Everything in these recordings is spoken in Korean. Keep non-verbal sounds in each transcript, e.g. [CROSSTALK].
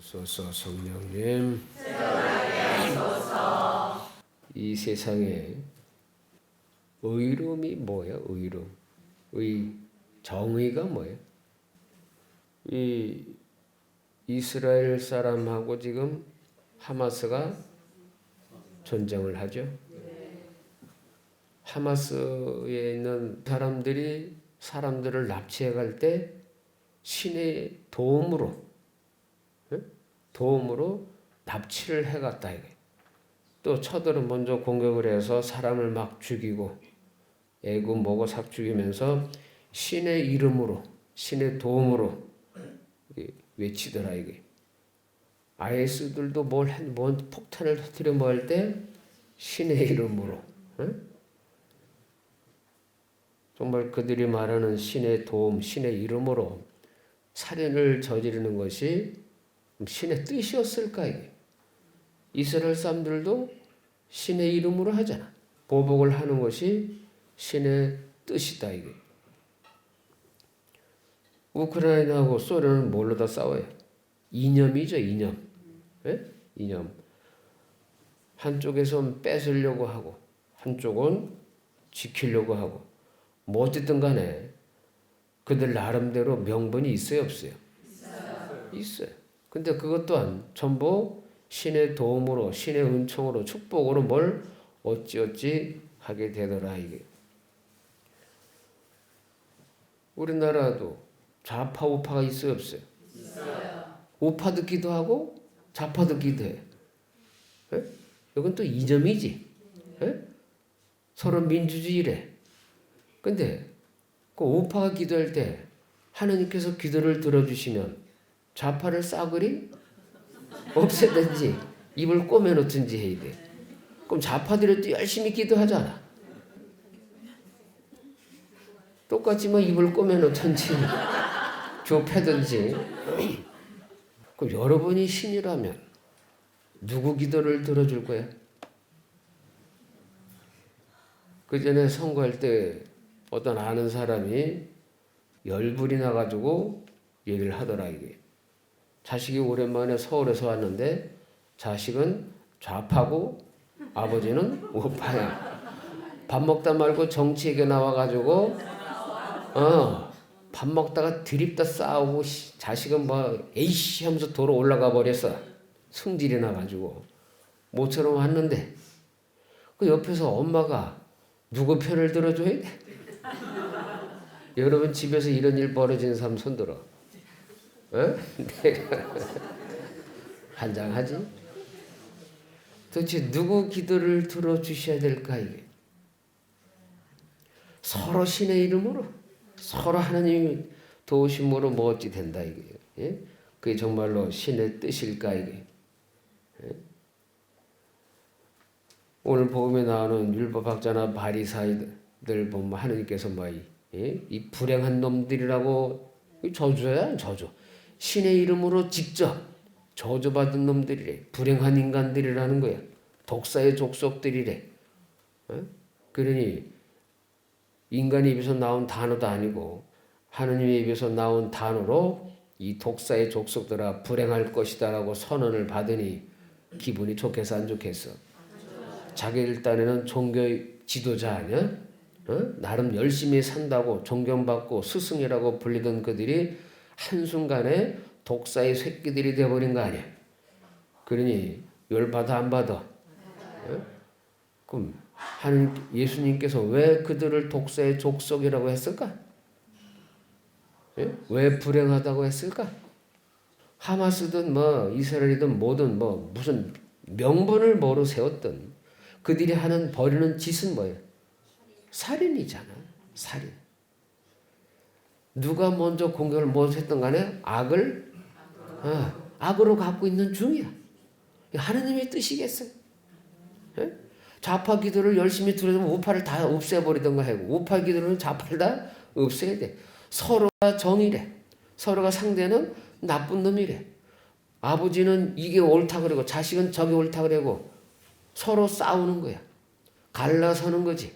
소서 성령님 이 세상에 의로움이 뭐야 의로움 의 정의가 뭐예요 이 이스라엘 사람하고 지금 하마스가 전쟁을 하죠 하마스에 있는 사람들이 사람들을 납치해 갈 때 신의 도움으로 예? 도움으로 납치를 해갔다 이게. 또 처들은 먼저 공격을 해서 사람을 막 죽이고 애고 뭐고 삭 죽이면서 신의 이름으로 신의 도움으로 외치더라 이게. IS들도 뭘, 한, 뭔 폭탄을 터뜨려 뭐 할 때 신의 이름으로 예? 정말 그들이 말하는 신의 도움, 신의 이름으로 살인을 저지르는 것이 신의 뜻이었을까 이게. 이스라엘 사람들도 신의 이름으로 하잖아. 보복을 하는 것이 신의 뜻이다 이게. 우크라이나하고 소련은 뭘로 다 싸워요? 이념이죠 이념. 예? 이념. 한쪽에선 뺏으려고 하고 한쪽은 지키려고 하고 뭐 어쨌든 간에 그들 나름대로 명분이 있어요 없어요? 있어요. 있어요. 근데 그것 또한 전부 신의 도움으로 신의 은총으로 축복으로 뭘 어찌어찌 하게 되더라 이게. 우리나라도 좌파 우파가 있어요 없어요? 있어요. 우파 듣기도 하고 좌파 듣기도 해. 예? 이건 또 이념이지. 예? 서로 민주주의래. 근데 그 우파가 기도할 때 하나님께서 기도를 들어주시면 좌파를 싸그리 없애든지 입을 꼬매놓든지 해야 돼. 그럼 좌파들이 또 열심히 기도하잖아. 똑같이 뭐 입을 꼬매놓든지 좁혀든지 [LAUGHS] 그럼 여러분이 신이라면 누구 기도를 들어줄 거야? 그 전에 선거할 때 어떤 아는 사람이 열불이 나가지고 얘기를 하더라 이게 자식이 오랜만에 서울에서 왔는데 자식은 좌파고 아버지는 우파야 밥 먹다 말고 정치 얘기 나와가지고 어 밥 먹다가 드립다 싸우고 자식은 뭐 에이씨 하면서 도로 올라가 버렸어 승질이 나가지고 모처럼 왔는데 그 옆에서 엄마가 누구 편을 들어줘야 돼? [LAUGHS] 여러분 집에서 이런 일 벌어지는 사람 손들어. 어? [LAUGHS] 내가 한장하지? 도대체 누구 기도를 들어주셔야 될까 이게? 서로 신의 이름으로 서로 하나님이 도우심으로 뭐 어찌 된다 이게. 예? 그게 정말로 신의 뜻일까 이게. 예? 오늘 복음에 나오는 율법학자나 바리사이들 보면 하나님께서 뭐 예? 이 불행한 놈들이라고 저주야 저주. 신의 이름으로 직접 저주받은 놈들이래. 불행한 인간들이라는 거야. 독사의 족속들이래. 어? 그러니 인간의 입에서 나온 단어도 아니고 하느님의 입에서 나온 단어로 이 독사의 족속들아 불행할 것이다라고 선언을 받으니 기분이 좋겠어 안 좋겠어? 자기들 딴에는 종교 지도자 아니야? 어? 나름 열심히 산다고 존경받고 스승이라고 불리던 그들이 한순간에 독사의 새끼들이 되어버린 거 아니야. 그러니 열받아 안 받아? 어? 그럼 하는 예수님께서 왜 그들을 독사의 족속이라고 했을까? 예? 왜 불행하다고 했을까? 하마스든 뭐 이스라엘이든 뭐든 뭐 무슨 명분을 뭐로 세웠든 그들이 하는 벌이는 짓은 뭐예요? 살인이잖아. 살인. 누가 먼저 공격을 못 했던 간에 악을 어, 악으로 갖고 있는 중이야. 하느님의 뜻이겠어요. 예? 좌파 기도를 열심히 들어주면 우파를 다 없애버리던가 하고 우파 기도는 좌파를 다 없애야 돼. 서로가 정이래. 서로가 상대는 나쁜 놈이래. 아버지는 이게 옳다 그러고 자식은 저게 옳다 그러고 서로 싸우는 거야. 갈라서는 거지.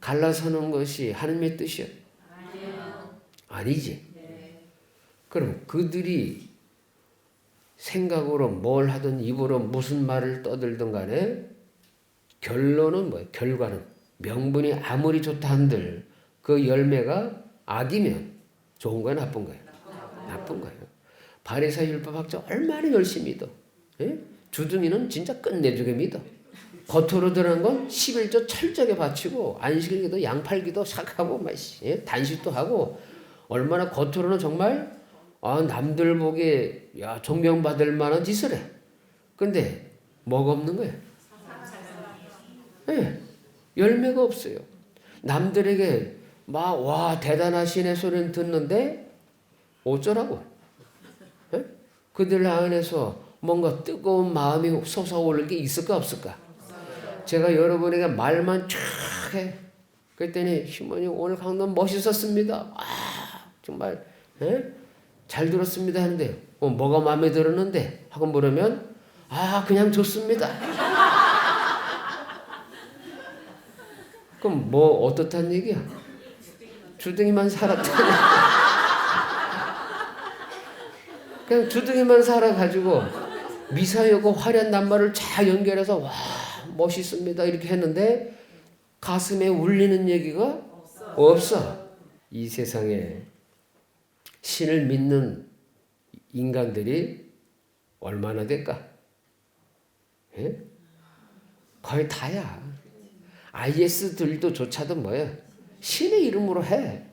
갈라서는 것이 하나님의 뜻이야. 아니지. 네. 그럼 그들이 생각으로 뭘 하든 입으로 무슨 말을 떠들든 간에 결론은 뭐예요? 결과는 명분이 아무리 좋다 한들 그 열매가 악이면 좋은 거야 나쁜 거예요? 나쁜 거예요. 바리사 율법학자 얼마나 열심히 믿어. 예? 주둥이는 진짜 끝내주게 믿어. 겉으로 드러난 건 11조 철저하게 바치고 안식일기도 양팔기도 삭하고 막 예? 단식도 하고 얼마나 겉으로는 정말 아, 남들 보기에 야 존경받을 만한 짓을 해. 근데 뭐가 없는 거야? 예, 열매가 없어요. 남들에게 막 와 대단하시네 소리는 듣는데 어쩌라고? 예? 그들 안에서 뭔가 뜨거운 마음이 솟아오를 게 있을까 없을까? 제가 여러분에게 말만 쫙 해. 그랬더니 시모님 오늘 강론 멋있었습니다. 아 정말 예? 잘 들었습니다 하는데 어, 뭐가 마음에 들었는데 하고 물으면 아 그냥 좋습니다. 그럼 뭐 어떻단 얘기야? 주둥이만 살았다. 그냥 주둥이만 살아가지고 미사여고 화려한 낱말을 잘 연결해서 와 멋있습니다 이렇게 했는데 가슴에 울리는 얘기가 없어. 이 세상에 신을 믿는 인간들이 얼마나 될까? 예? 거의 다야. IS들도 조차도 뭐야? 신의 이름으로 해.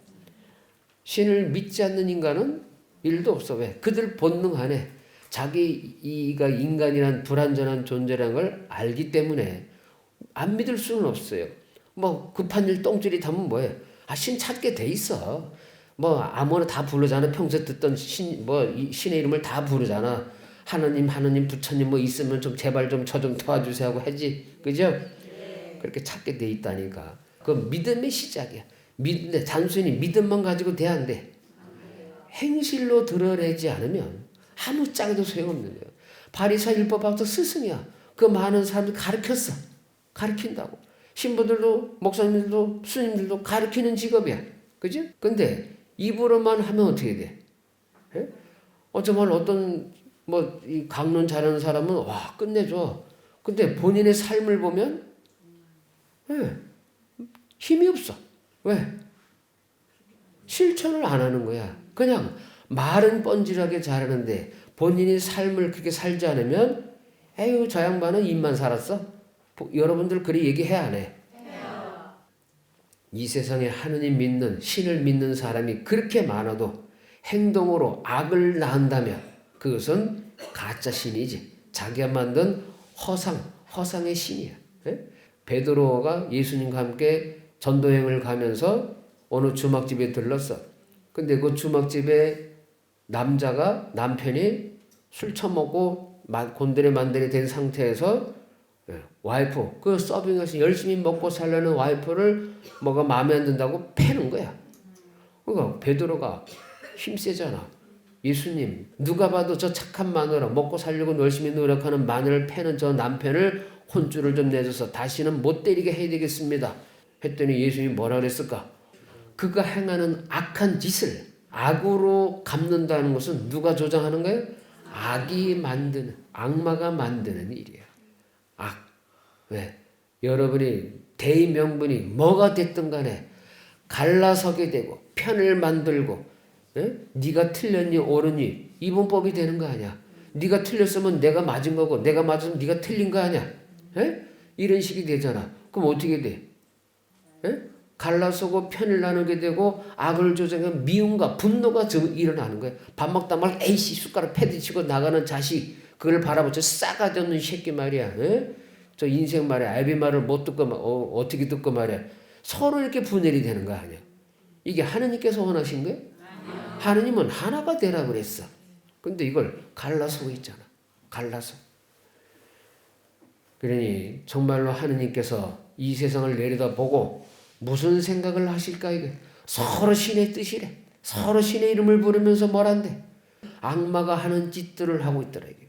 신을 믿지 않는 인간은 일도 없어. 왜? 그들 본능 안에 자기가 인간이란 불완전한 존재라는 걸 알기 때문에 안 믿을 수는 없어요. 뭐 급한 일 똥줄이 타면 뭐해? 아, 신 찾게 돼 있어. 뭐 아무나 다 부르잖아. 평소 듣던 신, 뭐 신의 이름을 다 부르잖아. 하느님, 하느님, 부처님 뭐 있으면 좀 제발 좀저좀 도와주세요 하고 하지. 그죠? 그렇게 찾게 돼 있다니까. 그 믿음의 시작이야. 믿는데 단순히 믿음만 가지고 돼 안 돼. 행실로 드러내지 않으면 아무 짝에도 소용없는 거예요. 바리사 율법학도 스승이야. 그 많은 사람들 가르쳤어. 가르친다고. 신부들도 목사님들도 스님들도 가르치는 직업이야. 그지? 근데 입으로만 하면 어떻게 돼? 예? 어쩌면 어떤 뭐 이 강론 잘하는 사람은 와 끝내줘. 근데 본인의 삶을 보면 예, 힘이 없어. 왜? 실천을 안 하는 거야. 그냥 말은 뻔질하게 잘하는데 본인이 삶을 그렇게 살지 않으면 에휴 저 양반은 입만 살았어. 여러분들 그리 얘기해 안 해? 이 세상에 하느님 믿는 신을 믿는 사람이 그렇게 많아도 행동으로 악을 낳는다면 그것은 가짜 신이지. 자기가 만든 허상, 허상의 신이야. 예? 베드로가 예수님과 함께 전도행을 가면서 어느 주막집에 들렀어. 근데 그 주막집에 남자가 남편이 술 처먹고 곤드레 만드레 된 상태에서 예, 와이프 그 서빙에서 열심히 먹고 살려는 와이프를 뭐가 마음에 안 든다고 패는 거야. 그러니까 베드로가 힘세잖아. 예수님 누가 봐도 저 착한 마누라 먹고 살려고 열심히 노력하는 마누라를 패는 저 남편을 혼쭐을 좀 내줘서 다시는 못 때리게 해야 되겠습니다. 했더니 예수님이 뭐라 그랬을까? 그가 행하는 악한 짓을 악으로 갚는다는 것은 누가 조장하는 거예요? 악이 만드는 악마가 만드는 일이야. 악. 왜? 여러분이 대의 명분이 뭐가 됐든 간에 갈라서게 되고 편을 만들고 에? 네가 틀렸니 옳으니 이분법이 되는 거 아니야. 네가 틀렸으면 내가 맞은 거고 내가 맞으면 네가 틀린 거 아니야. 에? 이런 식이 되잖아. 그럼 어떻게 돼? 에? 갈라서고 편을 나누게 되고 악을 조장해 미움과 분노가 일어나는 거야. 밥 먹다 말 에이씨 숟가락 패드 치고 나가는 자식 그걸 바라보죠. 싸가지 없는 새끼 말이야. 에? 저 인생 말이야. 알비 말을 못 듣고 어, 어떻게 듣고 말이야. 서로 이렇게 분열이 되는 거 아니야. 이게 하느님께서 원하신 거예요? 하느님은 하나가 되라 그랬어. 근데 이걸 갈라서 있잖아. 갈라서. 그러니 정말로 하느님께서 이 세상을 내려다보고 무슨 생각을 하실까 이게 서로 신의 뜻이래. 서로 신의 이름을 부르면서 뭐란데 악마가 하는 짓들을 하고 있더라 이게.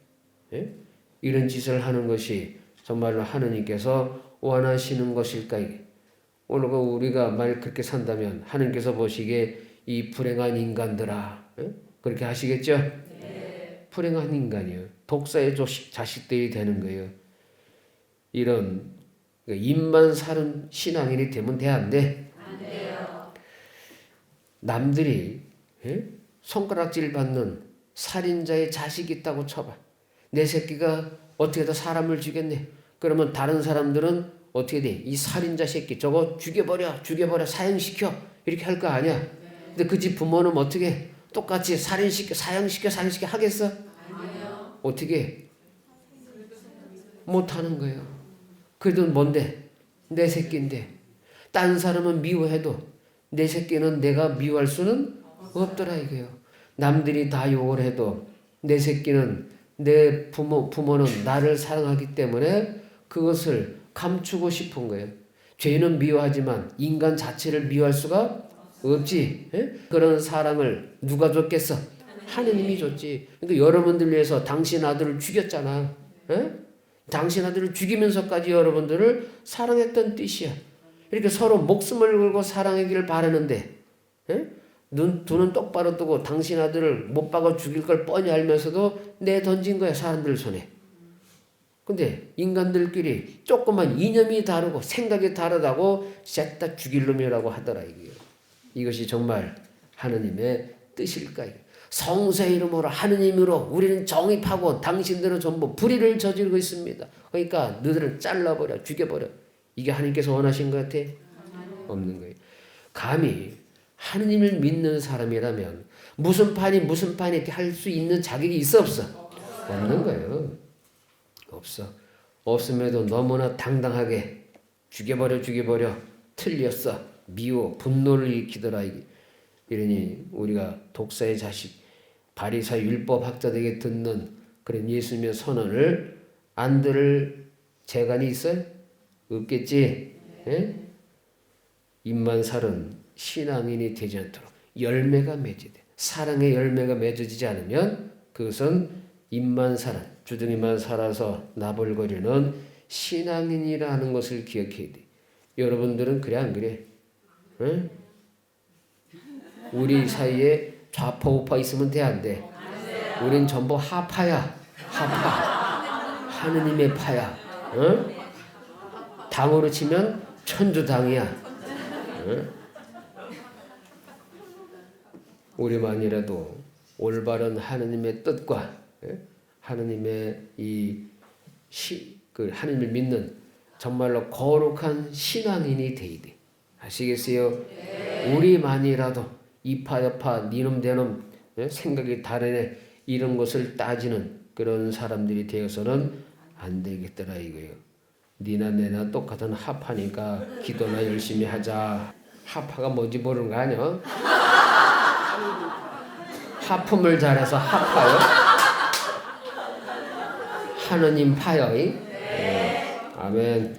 예? 이런 짓을 하는 것이 정말로 하느님께서 원하시는 것일까. 오늘 그 우리가 말 그렇게 산다면 하느님께서 보시기에 이 불행한 인간들아 예? 그렇게 하시겠죠? 네. 불행한 인간이요. 독사의 조식, 자식들이 되는 거예요. 이런 입만 사는 신앙인이 되면 돼 안 돼? 남들이 예? 손가락질 받는 살인자의 자식이 있다고 쳐봐. 내 새끼가 어떻게 더 사람을 죽였네. 그러면 다른 사람들은 어떻게 돼? 이 살인자 새끼 저거 죽여버려, 죽여버려, 사형시켜 이렇게 할 거 아니야. 근데 그 집 부모는 어떻게 똑같이 살인시켜, 사형시켜, 사형시켜 하겠어? 어떻게? 못하는 거예요. 그래도 뭔데? 내 새끼인데. 딴 사람은 미워해도 내 새끼는 내가 미워할 수는 없더라 이거예요. 남들이 다 욕을 해도 내 새끼는 내 부모 부모는 나를 사랑하기 때문에 그것을 감추고 싶은 거예요. 죄는 미워하지만 인간 자체를 미워할 수가 없지. 예? 그런 사랑을 누가 줬겠어? 하느님이 줬지. 그러니까 여러분들 위해서 당신 아들을 죽였잖아. 예? 당신 아들을 죽이면서까지 여러분들을 사랑했던 뜻이야. 이렇게 서로 목숨을 걸고 사랑하기를 바라는데 예? 눈, 두눈 똑바로 뜨고 당신 아들을 못 박아 죽일 걸 뻔히 알면서도 내 던진 거야 사람들 손에. 근데 인간들끼리 조그만 이념이 다르고 생각이 다르다고 셋 다 죽일 놈이라고 하더라 이게. 이것이 정말 하느님의 뜻일까요? 성세 이름으로 하느님으로 우리는 정입하고 당신들은 전부 불의를 저지르고 있습니다. 그러니까 너희들은 잘라버려 죽여버려. 이게 하나님께서 원하신 것 같아? 없는 거예요. 감히 하느님을 믿는 사람이라면 무슨 판이 무슨 판이 이렇게 할 수 있는 자격이 있어 없어? 없는 거예요. 없어. 없음에도 너무나 당당하게 죽여버려 죽여버려 틀렸어 미워 분노를 일으키더라 이러니 우리가 독사의 자식 바리사 율법 학자들에게 듣는 그런 예수님의 선언을 안 들을 재간이 있어요? 없겠지. 예? 입만 살은 신앙인이 되지 않도록 열매가 맺어야 돼. 사랑의 열매가 맺어지지 않으면 그것은 입만 살은 주둥이만 살아서 나불거리는 신앙인이라는 것을 기억해야 돼. 여러분들은 그래 안 그래? 응? 우리 사이에 좌파 우파 있으면 돼 안 돼? 우린 전부 하파야. 하파. 하느님의 파야. 응? 당으로 치면 천주당이야. 응? 우리만이라도 올바른 하느님의 뜻과 예? 하느님의 이 시, 그 하느님을 믿는 정말로 거룩한 신앙인이 돼. 아시겠어요? 우리만이라도 이파여파 니놈 대놈 예? 생각이 다르네 이런 것을 따지는 그런 사람들이 되어서는 안 되겠더라 이거예요. 니나 내나 똑같은 하파니까 기도나 열심히 하자. 하파가 뭔지 모르는 거 아니야? 하품을 잘해서 하파요? [LAUGHS] 하느님 파요? 네. 아멘.